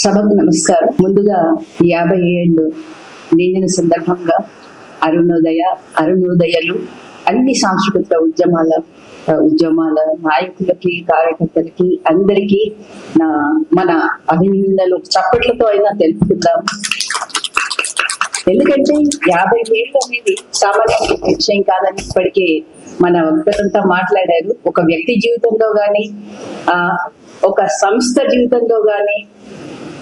సభకు నమస్కారం. ముందుగా యాభై ఏళ్ళు నిండిన సందర్భంగా అరుణోదయ అరుణోదయలు అన్ని సాంస్కృతిక ఉద్యమాల ఉద్యమాల నాయకులకి కార్యకర్తలకి అందరికీ నా మన అభినందనలు. చప్పట్లతో అయినా తెలుపుకుందాం ఎందుకంటే యాభై ఏళ్ళు అనేది సామాన్య విషయం కాదని ఇప్పటికే మన వక్తలంతా మాట్లాడారు. ఒక వ్యక్తి జీవితంలో గాని ఆ ఒక సంస్థ జీవితంలో కానీ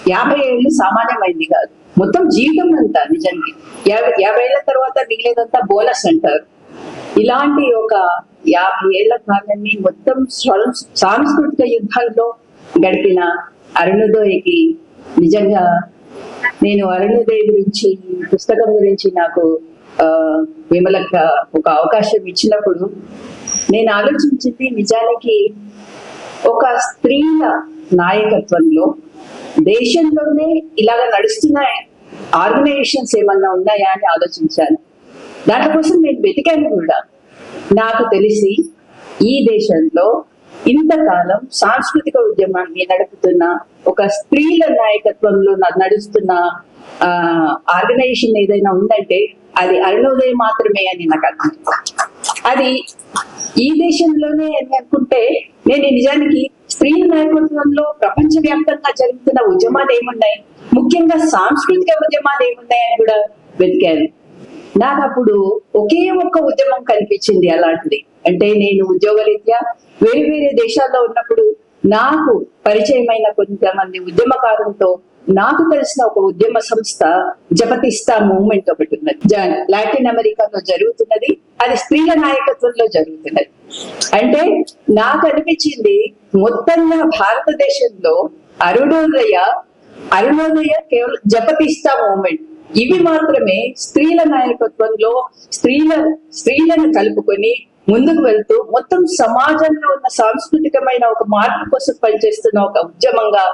యాభై ఏళ్ళు సామాన్యమైంది కాదు. మొత్తం జీవితం అంతా నిజానికి యాభై యాభై ఏళ్ళ తర్వాత మిగిలేదంతా బోనస్ అంటారు. ఇలాంటి ఒక యాభై ఏళ్ళ కాలాన్ని మొత్తం సాంస్కృతిక యుద్ధాల్లో గడిపిన అరుణోదయకి నిజంగా నేను అరుణోదయ గురించి పుస్తకం గురించి నాకు ఆ, విమలక్క ఒక అవకాశం ఇచ్చినప్పుడు నేను ఆలోచించింది నిజానికి ఒక స్త్రీల నాయకత్వంలో దేశంలోనే ఇలాగ నడుస్తున్న ఆర్గనైజేషన్స్ ఏమన్నా ఉన్నాయా అని ఆలోచించాను. దానికోసం నేను వెతికాను కూడా. నాకు తెలిసి ఈ దేశంలో ఇంతకాలం సాంస్కృతిక ఉద్యమాన్ని నడుపుతున్న ఒక స్త్రీల నాయకత్వంలో నడుస్తున్న ఆ ఆర్గనైజేషన్ ఏదైనా ఉందంటే అది అరుణోదయం మాత్రమే అని నాకు అనిపిస్తుంది అది ఈ దేశంలోనే అని అనుకుంటే నేను నిజానికి స్త్రీల నాయకత్వంలో ప్రపంచవ్యాప్తంగా జరుగుతున్న ఉద్యమాలు ఏమున్నాయి? ముఖ్యంగా సాంస్కృతిక ఉద్యమాలు ఏమున్నాయి అని కూడా వెతికాను నాకు అప్పుడు ఒకే ఒక్క ఉద్యమం కనిపించింది అలాంటిది. అంటే నేను ఉద్యోగరీత్యా వేరే వేరే దేశాల్లో ఉన్నప్పుడు నాకు పరిచయమైన కొంతమంది ఉద్యమకారులతో నాకు తెలిసిన ఒక ఉద్యమ సంస్థ జపతిస్తా మూవ్మెంట్ ఒకటి ఉన్నది. లాటిన్ అమెరికాలో జరుగుతున్నది అది స్త్రీల నాయకత్వంలో జరుగుతున్నది. అంటే నాకు అనిపించింది మొత్తంగా భారతదేశంలో అరుణోదయ అరుణోదయ కేవలం జపతిస్తా మూమెంట్. ఇవి మాత్రమే స్త్రీల నాయకత్వంలో స్త్రీల స్త్రీలను కలుపుకొని ముందుకు వెళ్తూ మొత్తం సమాజంలో ఉన్న సాంస్కృతికమైన ఒక మార్పు కోసం పనిచేస్తున్న ఒక ఉద్యమంగా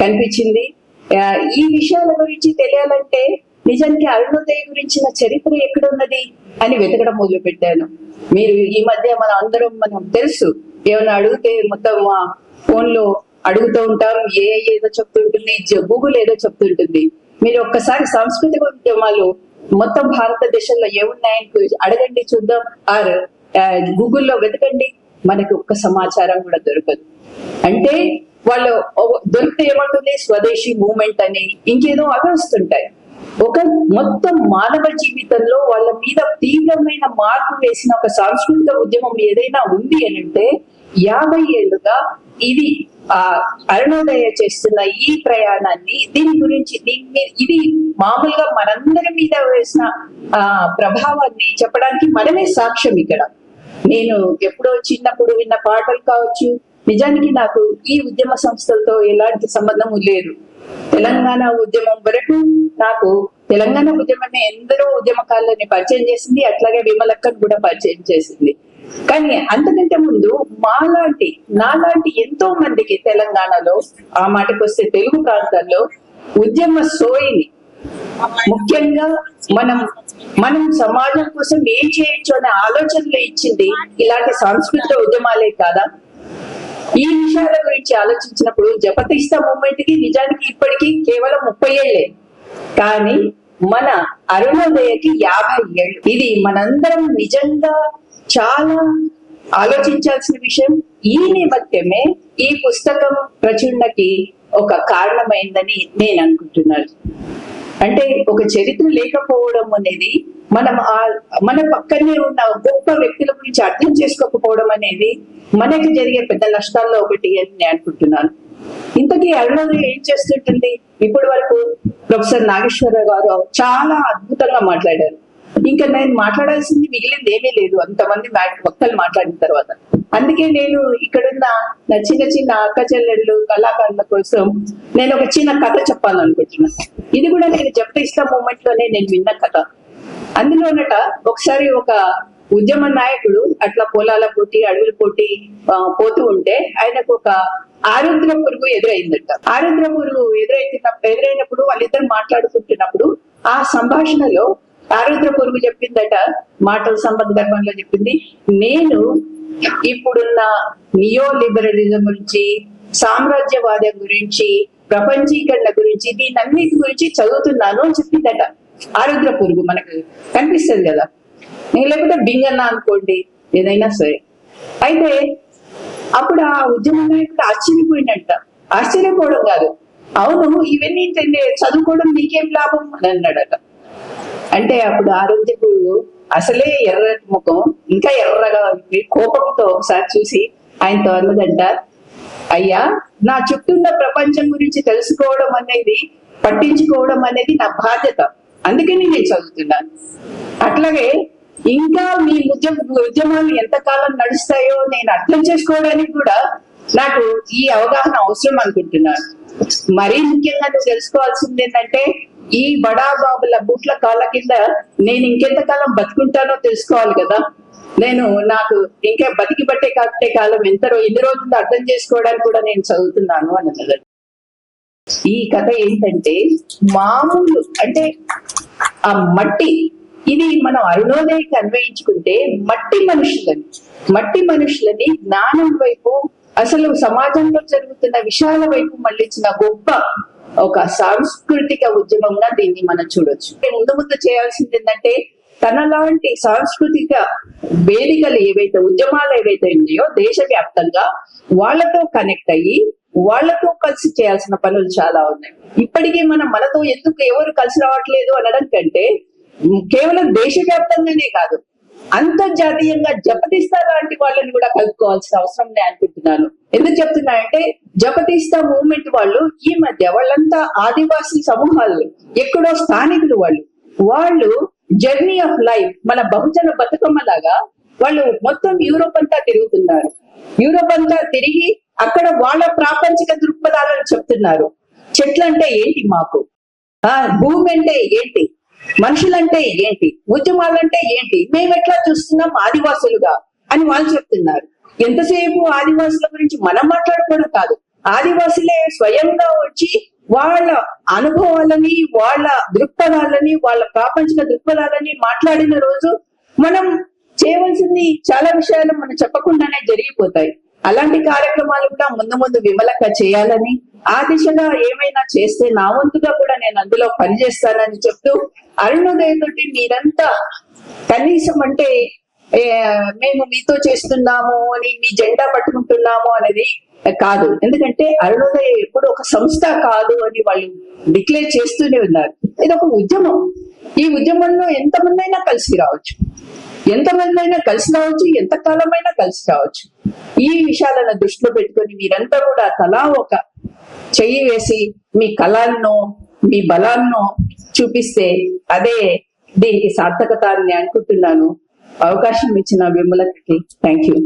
కనిపించింది. ఈ విషయాల గురించి తెలియాలంటే నిజానికి అరుణోదయ గురించిన చరిత్ర ఎక్కడున్నది అని వెతకడం మొదలు పెట్టాను మీరు ఈ మధ్య మన అందరం మనం తెలుసు ఏమైనా అడిగితే మొత్తం ఫోన్లో అడుగుతూ ఉంటాం ఏ ఏదో చెప్తుంటుంది గూగుల్ ఏదో చెప్తుంటుంది మీరు ఒక్కసారి సాంస్కృతిక ఉద్యమాలు మొత్తం భారతదేశంలో ఏమున్నాయని అడగండి చూద్దాం. ఆర్ గూగుల్లో వెతకండి మనకి ఒక్క సమాచారం కూడా దొరకదు. అంటే వాళ్ళు దొరికితే ఏమంటుంది? స్వదేశీ మూమెంట్ అని ఇంకేదో అవి వస్తుంటాయి. ఒక మొత్తం మానవ జీవితంలో వాళ్ళ మీద తీవ్రమైన మార్పు వేసిన ఒక సాంస్కృతిక ఉద్యమం ఏదైనా ఉంది అని అంటే యాభై ఏళ్ళుగా ఇది ఆ అరుణోదయ చేస్తున్న ఈ ప్రయాణాన్ని దీని గురించి దీని ఇది మామూలుగా మనందరి మీద వేసిన ఆ ప్రభావాన్ని చెప్పడానికి మనమే సాక్ష్యం ఇక్కడ. నేను ఎప్పుడో చిన్నప్పుడు విన్న పాటలు కావచ్చు నిజానికి నాకు ఈ ఉద్యమ సంస్థలతో ఎలాంటి సంబంధము లేదు. తెలంగాణ ఉద్యమం వరకు నాకు తెలంగాణ ఉద్యమాన్ని ఎందరో ఉద్యమకారులని పరిచయం చేసింది అట్లాగే విమలక్కను కూడా పరిచయం చేసింది. కానీ అంతకంటే ముందు మాలాంటి నాలాంటి ఎంతో మందికి తెలంగాణలో ఆ మాటకు వస్తే తెలుగు ప్రాంతాల్లో ఉద్యమ సోయిని ముఖ్యంగా మనం మనం సమాజం కోసం ఏం చేయొచ్చు అనే ఆలోచనలు ఇచ్చింది ఇలాంటి సాంస్కృతిక ఉద్యమాలే కాదా? ఈ విషయాల గురించి ఆలోచించినప్పుడు జపతిష్ట మూమెంట్కి నిజానికి ఇప్పటికీ కేవలం ముప్పై ఏళ్ళే. కానీ మన అరుణోదయకి యాభై ఏళ్ళు. ఇది మనందరం నిజంగా చాలా ఆలోచించాల్సిన విషయం. ఈ నేపథ్యమే ఈ పుస్తకం ప్రచురణకి ఒక కారణమైందని నేను అనుకుంటున్నాను. అంటే ఒక చరిత్ర లేకపోవడం అనేది మనం ఆ మన పక్కనే ఉన్న గొప్ప వ్యక్తుల గురించి అర్థం చేసుకోకపోవడం అనేది మనకి జరిగే పెద్ద నష్టాల్లో ఒకటి అని నేను అనుకుంటున్నాను. ఇంతకీ అరుణోదయ ఏం చేస్తుంటుంది? ఇప్పటి వరకు ప్రొఫెసర్ నాగేశ్వరరావు గారు చాలా అద్భుతంగా మాట్లాడారు. ఇంకా నేను మాట్లాడాల్సింది మిగిలింది ఏమీ లేదు. అంతమంది వక్తలు మాట్లాడిన తర్వాత. అందుకే నేను ఇక్కడున్న నా చిన్న చిన్న అక్క చెల్లెళ్ళు కళాకారుల కోసం నేను ఒక చిన్న కథ చెప్పాలనుకుంటున్నాను. ఇది కూడా నేను జపటిస్తా మూమెంట్లోనే నేను విన్న కథ. అందులోనట ఒకసారి ఒక ఉద్యమ నాయకుడు అట్లా పొలాల పోటీ అడవుల పోటీ పోతూ ఉంటే ఆయనకు ఒక ఆరుద్ర పురుగు ఎదురైందట. ఆరుద్ర పురుగు ఎదురైతున్న ఎదురైనప్పుడు వాళ్ళిద్దరు మాట్లాడుకుంటున్నప్పుడు ఆ సంభాషణలో ఆరుద్ర పురుగు చెప్పిందట మాటల సందర్భంలో చెప్పింది నేను ఇప్పుడున్న నియో లిబరలిజం గురించి సామ్రాజ్యవాదం గురించి ప్రపంచీకరణ గురించి దీనన్నిటి గురించి చదువుతున్నాను అని చెప్పిందట. ఆరుద్ర పురుగు మనకు కనిపిస్తుంది కదా. నేను లేకపోతే బింగన్న అనుకోండి ఏదైనా సరే. అయితే అప్పుడు ఆ ఉద్యమ నాయకుడు ఆశ్చర్యపోయిందంట ఆశ్చర్యపోవడం కాదు. అవును ఇవన్నీ తెలి- చదువుకోవడం నీకేం లాభం అని అన్నాడట. అంటే అప్పుడు ఆరోగ్యకు అసలే ఎర్ర ముఖం ఇంకా ఎర్రగా ఉంది. కోపంతో ఒకసారి చూసి ఆయనతో అన్నదంట అయ్యా నా చుట్టూ ఉన్న ప్రపంచం గురించి తెలుసుకోవడం అనేది పట్టించుకోవడం అనేది నా బాధ్యత. అందుకని నేను చదువుతున్నాను. అట్లాగే ఇంకా మీ ఉద్యమ ఉద్యమాలు ఎంతకాలం నడుస్తాయో నేను అర్థం చేసుకోవడానికి కూడా నాకు ఈ అవగాహన అవసరం అనుకుంటున్నాను. మరీ ముఖ్యంగా నువ్వు తెలుసుకోవాల్సింది ఏంటంటే ఈ బడా బాబుల బూట్ల కాళ్ళ కింద నేను ఇంకెంతకాలం బతుకుంటానో తెలుసుకోవాలి కదా. నేను నాకు ఇంకా బతికి పట్టే కట్టే కాలం ఎంత ఎన్ని రోజులు అర్థం చేసుకోవడానికి కూడా నేను చదువుతున్నాను అన్నది. ఈ కథ ఏంటంటే మామూలు అంటే ఆ మట్టి ఇది మనం అరుణోదయకి అన్వయించుకుంటే మట్టి మనుషులని మట్టి మనుషులని జ్ఞానం వైపు అసలు సమాజంలో జరుగుతున్న విషయాల వైపు మళ్ళించిన గొప్ప ఒక సాంస్కృతిక ఉద్యమంగా దీన్ని మనం చూడొచ్చు. ముందు ముందు చేయాల్సింది ఏంటంటే తనలాంటి సాంస్కృతిక వేదికలు ఏవైతే ఉద్యమాలు ఏవైతే ఉన్నాయో దేశవ్యాప్తంగా వాళ్ళతో కనెక్ట్ అయ్యి వాళ్ళతో కలిసి చేయాల్సిన పనులు చాలా ఉన్నాయి. ఇప్పటికీ మనం మనతో ఎందుకు ఎవరు కలిసి రావట్లేదు అనడం కంటే కేవలం దేశవ్యాప్తంగానే కాదు అంతర్జాతీయంగా జపతిస్తా లాంటి వాళ్ళని కూడా కలుపుకోవాల్సిన అవసరం నేను అనుకుంటున్నాను. ఎందుకు చెప్తున్నానంటే జపతిస్తా మూవ్మెంట్ వాళ్ళు ఈ మధ్య వాళ్ళంతా ఆదివాసీ సమూహాలు ఎక్కడో స్థానికులు వాళ్ళు. వాళ్ళు జర్నీ ఆఫ్ లైఫ్ మన బహుజన బతుకమ్మ లాగా వాళ్ళు మొత్తం యూరోప్ అంతా తిరుగుతున్నారు. యూరోప్ అంతా తిరిగి అక్కడ వాళ్ళ ప్రాపంచిక దృక్పథాలను చెప్తున్నారు. చెట్లంటే ఏంటి మాకు? ఆ భూమి అంటే ఏంటి? మనుషులంటే ఏంటి? ఉద్యమాలంటే ఏంటి? మేము ఎట్లా చూస్తున్నాం ఆదివాసులుగా అని వాళ్ళు చెప్తున్నారు. ఎంతసేపు ఆదివాసుల గురించి మనం మాట్లాడుకోవడం కాదు. ఆదివాసులే స్వయంగా వచ్చి వాళ్ళ అనుభవాలని వాళ్ళ దృక్పథాలని వాళ్ళ ప్రాపంచిక దృక్పథాలని మాట్లాడిన రోజు మనం చేయవలసింది చాలా విషయాలు మనం చెప్పకుండానే జరిగిపోతాయి. అలాంటి కార్యక్రమాలు కూడా ముందు ముందు విమలక చేయాలని ఆ దిశగా ఏమైనా చేస్తే నా వంతుగా కూడా నేను అందులో పనిచేస్తానని చెప్తూ అరుణోదయ తోటి మీరంతా కనీసం అంటే మేము మీతో చేస్తున్నాము అని మీ జెండా పట్టుకుంటున్నాము అనేది కాదు. ఎందుకంటే అరుణోదయ ఎప్పుడు ఒక సంస్థ కాదు అని వాళ్ళు డిక్లేర్ చేస్తూనే ఉన్నారు. ఇది ఒక ఉద్యమం. ఈ ఉద్యమంలో ఎంతమంది అయినా కలిసి రావచ్చు. ఎంతమంది అయినా కలిసి రావచ్చు ఎంత కాలమైనా కలిసి రావచ్చు. ఈ విషయాలను దృష్టిలో పెట్టుకొని మీరంతా కూడా తలా ఒక చెయ్యి వేసి మీ కళాన్నో మీ బలాలను చూపిస్తే అదే దీనికి సార్థకత అని నేను అనుకుంటున్నాను. అవకాశం ఇచ్చిన విమలకి థ్యాంక్ యూ.